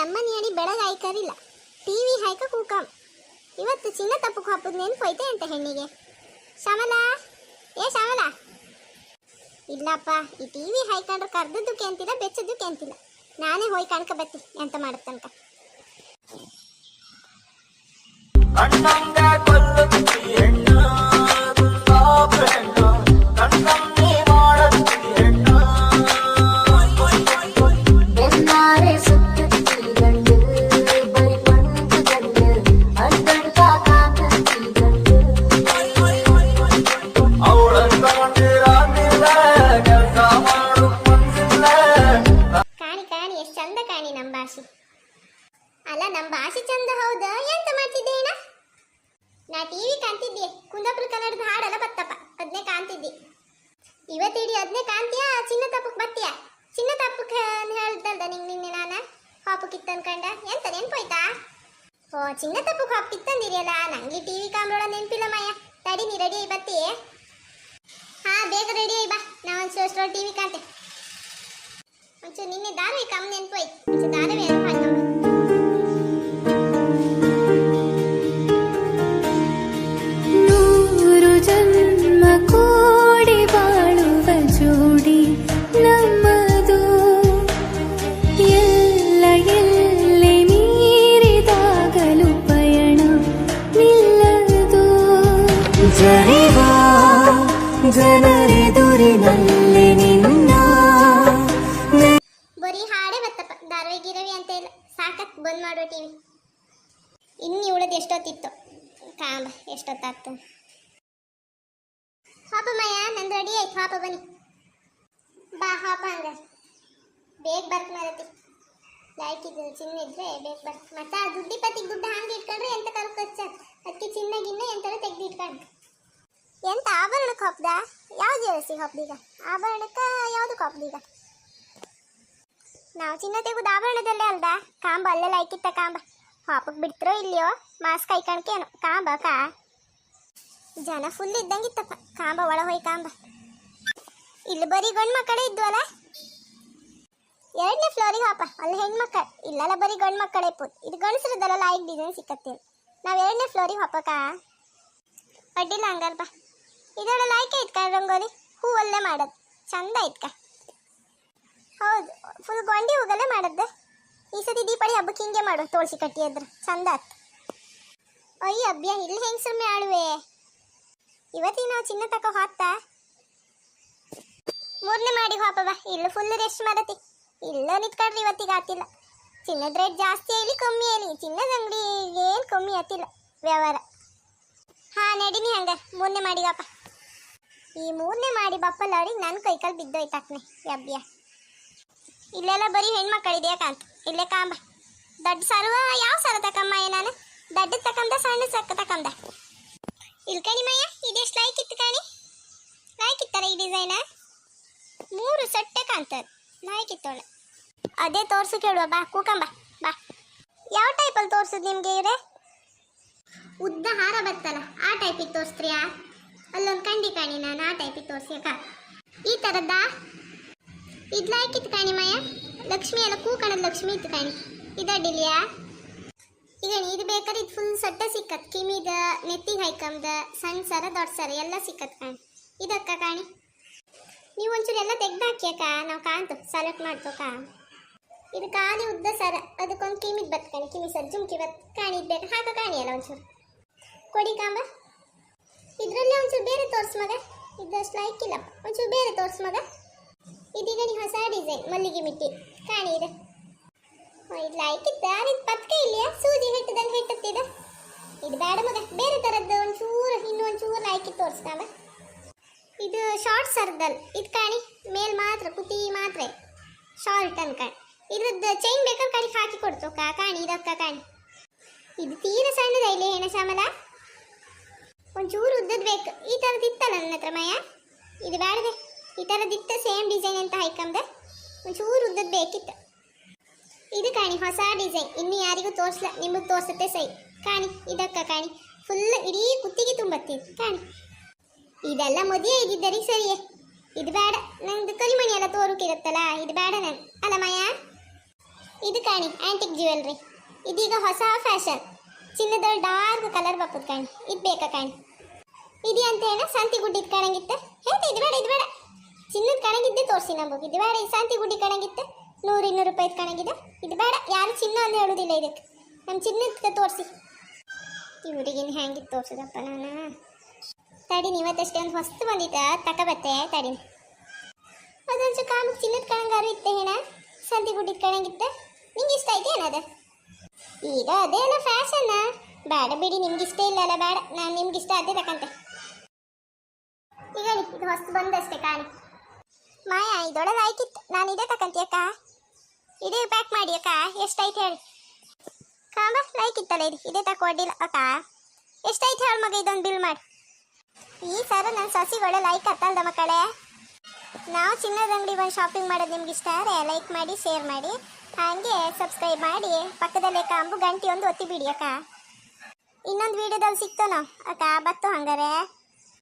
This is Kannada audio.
ನಮ್ಮನೆ ಅಡಿ ಬೆಳಗ್ಗೆ ಟಿವಿ ಹಾಯ್ಕ ಕೂಕಂ. ಇವತ್ತು ಚಿನ್ನ ತಪ್ಪು ಹಾಪದ್ ನೆನ್ಪು ಹೋಯ್ತೆ ಅಂತ ಹೆಣ್ಣಿಗೆ. ಶ್ಯಾಮಲ? ಏ ಶ್ಯಾಮಲ? ಇಲ್ಲಪ್ಪ, ಈ ಟಿವಿ ಹಾಯ್ಕೊಂಡ್ರೆ ಕರ್ದದ್ದಕ್ಕೆ ಅಂತಿಲ್ಲ, ಬೆಚ್ಚದಕ್ಕೆ ಅಂತಿಲ್ಲ. ನಾನೇ ಹೋಯ್ ಕಣ್ಕ ಬತ್ತಿ ಎಂತ ಮಾಡತ್ತನ್ಕ ಕಣ್ಣಂಗ ಕೊಲ್ಲುತ್ತಿ ಹೆಣ್ಣು. ಅಲ್ಲ ನಮ್ಮ ಭಾಷೆ ಚಂದ ಹೌದಾ? ಎಂತ ಮಾಡ್ತಿದ್ದೆ ಅಣ್ಣ ನಾ ಟಿವಿ ಕಾಣ್ತಿದ್ದೆ, ಕುಂದಾಪುರ ಕನ್ನಡದ ಹಾಡೆಲ್ಲ ಬತ್ತಪ್ಪ ಅದನ್ನೇ ಕಾಣ್ತಿದ್ದೆ. ಇವತ್ತಿಡಿ ಅದನ್ನೇ ಕಾಣ್ತೀಯಾ, ಚಿನ್ನ ತಪ್ಪಕ್ಕೆ ಬತ್ತೀಯಾ? ಚಿನ್ನ ತಪ್ಪಕ್ಕೆ ಹೇಳ್ದಲ್ದ ನಿಂಗೆ ನಿನ್ನೆ ನಾನು? ಹಾಪಕ್ಕಿತ್ತು ಅನ್ಕಂಡ ಎಂತ ನೆನ್ಪೋಯ್ತಾ? ಓ, ಚಿನ್ನ ತಪ್ಪಕ್ಕೆ ಹಾಪಿತ್ತಂದಿರಿಯಲ್ಲ ನಂಗೆ ಟಿವಿ ಕಾಮ್ರೊಳ ನೆನ್ಪಿಲ್ಲ ಮಾಯ. ತಡಿ ನೀ ರೆಡಿ ಆಗಿ ಬತ್ತಿ ಹಾ, ಬೇಗ ರೆಡಿ ಆಗಿ ಬಾ, ನಾ ಒಂದು ಟಿವಿ ಕಾಣ್ತೆ. ಒಂಚೂರು ನಿನ್ನೆ ದಾರವಿ ಕಮ್ಮಿ ನೆನ್ಪೋಯ್ತು, ಒಂಚೂರು ದಾರವಿ ಹಾಕಮ್ಮ ಗಿರವಿ ಅಂತ ಇಲ್ಲ. ಸಾಕತ್ ಬಂದ್ ಮಾಡೋ ಟಿವಿ ಇನ್ನು ಇವಳದ್ದು ಎಷ್ಟೊತ್ತಿತ್ತು? ಕಾಂಬ ಎಷ್ಟೊತ್ತಾಗ್ತು ಹಾಪ ಮಯ, ನಂದು ರೆಡಿ ಆಯ್ತು. ಹಾಪ ಬನ್ನಿ. ಬಾ, ಹಾಪ ಹಂಗ ಬೇಗ ಬರ್ತ ಮಾರತಿ. ಲೈಕ್ ಚಿನ್ನ ಇದ್ರೆ ಬೇಗ ಬರ್ತ. ಮತ್ತೆ ಆ ದುಡ್ಡಿ ಪತ್ತಿಗೆ ದುಡ್ಡು ಹಂಗೆ ಇಟ್ಕೊಂಡ್ರೆ ಎಂತ ಕಾಲ ಅದಕ್ಕೆ ಚಿನ್ನ, ಗಿನ್ನ ಎಂತಾರು ತೆಗ್ದು ಇಟ್ಕೊಂಡು ಎಂತ ಆಭರಣಕ್ಕೆ ಹಾಪ್ದ? ಯಾವ್ದು ಜೇವಸಿಗೆ ಹಾಪ್ದೀಗ? ಆಭರಣಕ್ಕೆ ಯಾವ್ದಕ್ಕೆ ಹಾಪ್ದೀಗ? ನಾವು ಚಿನ್ನ ತೆಗೆದು ಆಭರಣದಲ್ಲೇ ಅಲ್ದ? ಕಾಂಬ ಅಲ್ಲೆಲ್ಲ ಐಕಿತ್ತ ಕಾಂಬ. ಪಾಪಕ್ಕೆ ಬಿಡ್ತಿರೋ ಇಲ್ಲಿಯೋ? ಮಾಸ್ಕ್ ಐಕಣ್ಕೇನು ಕಾಂಬ ಕಾ ಜನ ಫುಲ್ ಇದ್ದಂಗಿತ್ತಪ್ಪ. ಕಾಂಬ ಒಳ ಹೋಯ್ ಕಾಂಬ. ಇಲ್ಲಿ ಬರೀ ಗಂಡು ಮಕ್ಕಳೇ ಇದ್ವಲ್ಲ? ಎರಡನೇ ಫ್ಲೋರಿಗೆ ಹಾಪ ಅಲ್ಲಿ ಹೆಣ್ಮಕ್ಕಳು ಇಲ್ಲೆಲ್ಲ ಬರೀ ಗಂಡು ಮಕ್ಕಳೇ ಪುಟ್ ಇದು ಗಂಡಸ್ರದಲ್ಲ ಲೈಕ್ ಡಿಸೈನ್ ಸಿಕ್ಕತ್ತೇನು ನಾವು ಎರಡನೇ ಫ್ಲೋರಿಗೆ ಹಾಪಕ್ಕ ಅಡ್ಡಿಲ್ಲ ಹಂಗಲ್ಪ ಇದೆಲ್ಲ ಲೈಕ್ ಐತ್ಕ ರಂಗೋಲಿ? ಹೂವಲ್ಲೇ ಮಾಡೋದು. ಚಂದ ಐತ್ಕ. ಹೌದು ಫುಲ್ ಗೊಂಡಿ ಹೋಗಲ್ಲೇ ಮಾಡದ್ದೆ. ಈ ಸತಿ ದೀಪಾವಳಿ ಹಬ್ಬಕ್ಕೆ ಹಿಂಗೆ ಮಾಡು ತೋಳ್ಸಿ ಕಟ್ಟಿ ಅದ್ರ. ಚಂದ ಅಯ್ಯ ಅಬ್ಬ್ಯ ಇಲ್ಲಿ ಹೆಂಗ್ ಸುಮ್ಮನೆ ಆಳುವೆ ಇವತ್ತಿಗೆ ನಾವು ಚಿನ್ನ ತಕ ಹೋಗ್ತಾ ಮೂರನೇ ಮಾಡಿ ಹಾಪ ಇಲ್ಲಿ ಫುಲ್ ರೆಸ್ಟ್ ಮಾಡತಿ. ಇಲ್ಲ ನಿತ್ಕೊಂಡ್ರಿ ಇವತ್ತಿಗೆ ಆತಿಲ್ಲ ಚಿನ್ನದ ರೇಟ್ ಜಾಸ್ತಿ ಆಯ್ಲಿ, ಕಮ್ಮಿ ಆಯ್ಲಿ. ಚಿನ್ನದ ಅಂಗಡಿ ಏನು ಕಮ್ಮಿ ಆತಿಲ್ಲ ವ್ಯವಹಾರ. ಹಾ, ನಡೀನಿ ಹಂಗ. ಮೂರನೇ ಮಾಡಿಗಪ್ಪ ಈ ಮೂರನೇ ಮಾಡಿ ಬಪ್ಪಲ್ಲವ್ರಿಗೆ ನನ್ನ ಕೈಕಾಲು ಬಿದ್ದೋಯ್ತಾಕ್ನೆ ಯಬ್ಬ್ಯ ಇಲ್ಲೆಲ್ಲ ಬರೀ ಹೆಣ್ಮಕ್ಕಳಿದೆಯಾ ಕಾಂತ ಇಲ್ಲೇ ಕಾಂಬ. ದೊಡ್ಡ ಸರ್ವ ಯಾವ ಸರ ತಕಮ್ಮ ನಾನು? ದಡ್ಡ ತಕಂದ, ಸಣ್ಣ ಸಕ್ಕ ತಕಂದ? ಇಲ್ಕಣಿ ಮಯ್ಯ, ಇದೆಷ್ಟು ಲೈಕ್ ಇತ್ತು ಕಾಣಿ? ಲೈಕ್ ಇತ್ತಾರ ಈ ಡಿಸೈನ ಮೂರು ಸೊಟ್ಟೆ ಕಾಣ್ತದ. ಲೈಕ್ ಇತ್ತೋಳೆ. ಅದೇ ತೋರ್ಸು ಕೇಳುವ ಬಾ, ಕೂಕಂಬ, ಬಾ. ಯಾವ ಟೈಪಲ್ಲಿ ತೋರ್ಸುದು ನಿಮಗೆ ಇವರೇ? ಉದ್ದ ಹಾರ ಬರ್ತಲ್ಲ ಆ ಟೈಪಿಗೆ ತೋರಿಸ್ತ್ರಿಯಾ? ಅಲ್ಲೊಂದು ಕಂಡಿ ಕಾಣಿ, ನಾನು ಆ ಟೈಪಿಗೆ ತೋರಿಸ್ಯಾಕ. ಈ ಥರದ್ದಾ ಇದ್ ಇತ್ತು ಕಾಣಿ ಮಾಯ? ಲಕ್ಷ್ಮಿ ಎಲ್ಲ ಕೂಕಣದ ಲಕ್ಷ್ಮಿ ಇತ್ತು ಕಾಣಿ. ಇದಡ್ಡಿಲ್ಯಾ ಈಗ ಇದು ಬೇಕಾದ್ರೆ ಇದು ಫುಲ್ ಸಟ್ಟ ಸಿಕ್ಕತ್. ಕಿಮಿದ ನೆತ್ತಿಗೆ ಹೈಕಂದ ಸಣ್ಣ ಸರ, ದೊಡ್ಡ ಸರ, ಎಲ್ಲ ಸಿಕ್ಕತ್ ಕಾಣಿ. ಇದಕ್ಕ ಕಾಣಿ. ನೀವು ಒಂಚೂರು ಎಲ್ಲ ತೆಗ್ದು ಹಾಕ್ಯಾಕ ನಾವು ಕಾಣ್ತು. ಸೆಲೆಕ್ಟ್ ಮಾಡ್ತೋಕ ಇದು ಖಾಲಿ ಉದ್ದ ಸರ. ಅದಕ್ಕೊಂದು ಕಿಮಿದ್ ಬತ್ ಕಾಣಿ. ಕಿಮಿ ಸರ್ ಜುಮ್ಕಿ ಬತ್ ಕಾಣಿದ್ ಬೇಕಾ. ಹಾಕ ಕಾಣಿ ಅಲ್ಲ ಒಂಚೂರು. ಕೊಡಿ ಕಾಂಬ. ಇದರಲ್ಲಿ ಒಂಚೂರು ಬೇರೆ ತೋರ್ಸ್ ಮಗ. ಇದಷ್ಟು ಲೈಕ್ ಇಲ್ಲಪ್ಪ. ಒಂಚೂರು ಬೇರೆ ತೋರ್ಸ್ ಮಗ. ಇದೀಗ ನೀವು ಹೊಸ ಡಿಸೈನ್ ಮಲ್ಲಿಗೆ ಮಿಟ್ಟಿ. ಕಾಣಿ ಇದೆ. ಇದು ಲೈಕ್ ಇತ್ತ. ಇದು ಪತ್ಕ ಇಲ್ಲಿಯಾ? ಸೂಜಿ ಹಿಟ್ಟದಂಗೆ ಹಿಟ್ಟುತ್ತಿದ ಇದು. ಬೇಡ ಮಗ. ಬೇರೆ ಥರದ್ದು ಒಂಚೂರು, ಇನ್ನೂ ಒಂಚೂರು ಲೈಕ್ ತೋರಿಸ್ತಾವ ಇದು ಶಾರ್ಟ್ ಸರ್ದಲ್ ಇದು ಕಾಣಿ. ಮೇಲ್ ಮಾತ್ರ, ಕುತಿ ಮಾತ್ರ. ಶಾರ್ಟ್ ಅನ್ಕಾಣಿ ಇದ್ರದ್ದು ಚೈನ್ ಬೇಕಾದ್ರೆ ಕಡಿಗೆ ಹಾಕಿ ಕೊಡ್ತು ಕಾಣಿ ಇದಕ್ಕ ಕಾಣಿ. ಇದು ತೀರ ಸಣ್ಣದ ಇಲ್ಲಿ ಏನ ಶ್ಯಾಮಲ. ಒಂಚೂರು ಉದ್ದದ್ದು ಬೇಕು. ಈ ಥರದ್ದು ಇತ್ತಲ್ಲ ನನ್ನ ಹತ್ರ ಮಯ? ಇದು ಬೇಡದೆ ಈ ಥರದಿತ್ತು ಸೇಮ್ ಡಿಸೈನ್ ಅಂತ ಹಾಕೊಂಡೆ ಒಂಚೂರು ಉದ್ದದ್ ಬೇಕಿತ್ತು. ಇದು ಕಾಣಿ, ಹೊಸ ಡಿಸೈನ್ ಇನ್ನು ಯಾರಿಗೂ ತೋರಿಸಲ್ಲ ನಿಮಗೆ ತೋರಿಸುತ್ತೆ ಸೈ. ಕಾಣಿ, ಇದಕ್ಕ ಕಾಣಿ. ಫುಲ್ ಇಡೀ ಕುತ್ತಿಗೆ ತುಂಬತ್ತೀವಿ ಕಾಣಿ. ಇದೆಲ್ಲ ಮದುವೆ ಇದ್ದಿದ್ದರಿ ಸರಿಯೇ. ಇದು ಬೇಡ, ನಂದು ಕರಿಮಣಿ ಎಲ್ಲ ತೋರುಕಿರುತ್ತಲ್ಲ, ಇದು ಬೇಡ ನಾನು. ಅಲ್ಲ ಮಯ? ಇದು ಕಾಣಿ ಆ್ಯಂಟಿಕ್ ಜ್ಯುವೆಲ್ರಿ ಇದೀಗ ಹೊಸ ಫ್ಯಾಷನ್ ಚಿನ್ನದ ಡಾರ್ಕ್ ಕಲರ್ ಬಪ್ಪದ ಕಾಣಿ. ಇದು ಬೇಕಾ ಕಾಣಿ? ಇದು ಅಂತ ಸಂತಿ ಗುಡ್ಡಿದ್ ಕಾಣಂಗಿತ್ತ. ಹೇಳ್ತಾ ಇದು ಬೇಡ ಇದು ಬೇಡ. ಚಿನ್ನದ ಕಣಗಿದ್ದೆ ತೋರಿಸಿ ನಮಗೆ. ಇದು ಬೇಡ, ಈ ಶಾಂತಿ ಗುಡ್ಡಿ ಕಾಣಂಗಿತ್ತೆ. ನೂರು ಇನ್ನೂರು ರೂಪಾಯಿ ಕಣಗಿದೆ. ಇದು ಬೇಡ, ಯಾರು ಚಿನ್ನ ಅಂತ ಹೇಳೋದಿಲ್ಲ ಇದಕ್ಕೆ. ನಮ್ಮ ಚಿನ್ನದ ತೋರಿಸಿ. ಇವರಿಗಿನ್ ಹೆಂಗಿತ್ತು ತೋರಿಸಿದಪ್ಪ ನಾನು? ತಡಿ ಇವತ್ತಷ್ಟೇ ಒಂದು ಹೊಸ್ತು ಬಂದಿದ್ದ ತಕಬತ್ತೆ ತಡಿ ಅದೊಂದು ಕಾಮ ಚಿನ್ನದ ಕಣಂಗಾರು ಇತ್ತೆ ಹೇಳ ಸಂತಿ ಗುಡ್ಡಿದ ಕಣಂಗಿತ್ತೆ. ನಿಂಗೆ ಇಷ್ಟ ಐತೆ ಏನದ? ಈಗ ಅದೇ ಅಲ್ಲ ಫ್ಯಾಷನ್ ಬೇಡ ಬಿಡಿ, ನಿಮ್ಗೆ ಇಷ್ಟ ಇಲ್ಲಲ್ಲ ಬೇಡ. ನಾನು ನಿಮ್ಗೆ ಇಷ್ಟ ಅದೇ ತಕಂತೆ ಈಗ ಇದು ಹೊಸ್ತು ಬಂದಷ್ಟೇ ಕಾಣಿ. ಮಾಯಾ ಇದೊಳಗೆ ಆಯ್ತಿತ್ತು ನಾನು ಇದೇ ತಕಂತೀಯಕ್ಕ ಇದೇ ಪ್ಯಾಕ್ ಮಾಡಿ ಅಕ್ಕ. ಎಷ್ಟಾಯ್ತು ಹೇಳಿ. ಕಾಂಬ ಲೈಕ್ ಇತ್ತಲ್ಲ ಇದು. ಇದೇ ತಕ್ಕ ಅಡ್ಡಿಲ್ಲ. ಅಕ್ಕ, ಎಷ್ಟಾಯ್ತು ಹೇಳಿ ಮಗ ಇದೊಂದು ಬಿಲ್ ಮಾಡಿ. ಈ ಸರ ನನ್ನ ಸಸಿಗಳು ಲೈಕ್ ಹತ್ತಲ್ದ ಮಕ್ಕಳೇ? ನಾವು ಚಿನ್ನದ ಅಂಗಡಿ ಬಂದು ಶಾಪಿಂಗ್ ಮಾಡೋದು ನಿಮ್ಗೆ ಇಷ್ಟ ಆದರೆ ಲೈಕ್ ಮಾಡಿ ಶೇರ್ ಮಾಡಿ. ಹಾಗೆ ಸಬ್ಸ್ಕ್ರೈಬ್ ಮಾಡಿ. ಪಕ್ಕದಲ್ಲೇ ಕಾಂಬು ಗಂಟೆ ಒಂದು ಒತ್ತಿ ಬಿಡಿ ಅಕ್ಕ. ಇನ್ನೊಂದು ವಿಡಿಯೋದಲ್ಲಿ ಸಿಗ್ತಾನೋ? ಅಕ್ಕ, ಬತ್ತು ಹಂಗಾರೆ.